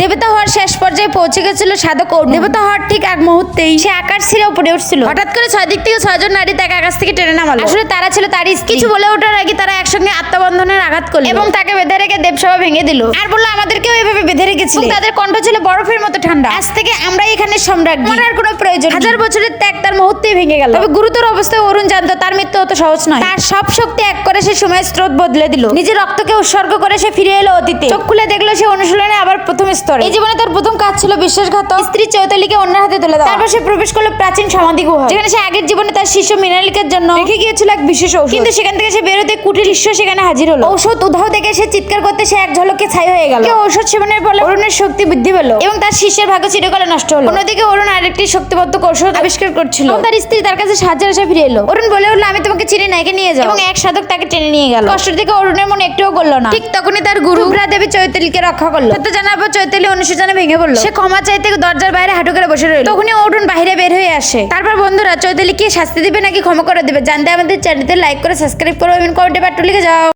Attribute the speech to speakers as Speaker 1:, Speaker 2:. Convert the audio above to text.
Speaker 1: দেবতা হওয়ার শেষ পর্যায়ে পৌঁছে গেছিল সাধক অরুণ। দেবতা হওয়ার ঠিক এক মুহূর্তেই সে আকাশ ছিঁড়ে উপরে উঠছিল। হঠাৎ করে ছয় দিক থেকে ছয়জন নারী তাকে আকাশ থেকে টেনে নামালো। আসলে তারা ছিল তার কিছু বলে ওঠার আগে তারা একসঙ্গে আত্মবন্ধনের আঘাত করল। এবং তাকে বেঁধে রেখে দেবসভা ভেঙে দিল। আর বলল আমাদেরকেও এভাবে বেঁধে রেখেছিল। তাদের কণ্ঠ ছিল বরফের মতো ঠান্ডা। আজ থেকে আমরা এখানে সম্রাট আমার আর কোনো প্রয়োজন হাজার বছরের ত্যাগ তার মুহূর্তেই ভেঙে গেল। তবে গুরুতর অবস্থায় অরুণ জানতো তার মৃত্যু অত সহজ নয়। তার সব শক্তি এক করে সে সময়ের স্রোত বদলে দিল। নিজের রক্তকে উৎসর্গ করে সে ফিরে এলো অতীতে। চোখ খুলে দেখল সে অনুশীলনে আবার প্রথম স্তরে। এই জীবনে তার প্রথম কাজ ছিল বিশ্বাসঘাতক। স্ত্রী চৈতালিকে অন্যের হাতে তুলে দেওয়া। তারপর সে প্রবেশ করল প্রাচীন সমাধি গুহা যেখানে সে আগের জীবনে তার শিষ্য মিনালিকের জন্য রেখে গিয়েছিল এক বিশেষ ঔষধ। কিন্তু সেখান থেকে সে বেরোতে কুটির শিষ্য সেখানে হাজির হলো। ঔষধ উধাও দেখে সে চিৎকার করতে সে এক ঝলকে ছাই হয়ে গেল। কেউ ঔষধ সেবনের ফলে অরুণের শক্তি বৃদ্ধি পেল। এবং তার শিষ্যের ভাগ্য চিরকালে নষ্ট হলো। অন্যদিকে অরুণ আরেকটি শক্তিবদ্ধ কৌশল আবিষ্কার করছিল। তার স্ত্রী তার কাছে সাহায্যের আশা ফিরে এলো। অরুণ বলে উঠল আমি তোমাকে চিনি না একে নিয়ে যাও। এবং এক সাধক তাকে টেনে নিয়ে গেল। কষ্ট থেকে অরুণের মন একটুও করল না। ঠিক তখনই তার গুরু দেবী চৈতালিকে রক্ষা করল। সত্য জানার পর চৈতালি অনুশোচনা ভেঙে পড়ল। সে ক্ষমা চাইতে দরজার বাইরে হাঁটু করে বসে রইল। তখনই অরুণ বাইরে বের হয়ে আসে। তারপর বন্ধুরা চৈতালি কি শাস্তি দিবে নাকি ক্ষমা করে দেবে? জানতে আমাদের চ্যানেলতে লাইক করে সাবস্ক্রাইব করো এবং কমেন্টে পাঠ্য লিখে যাও।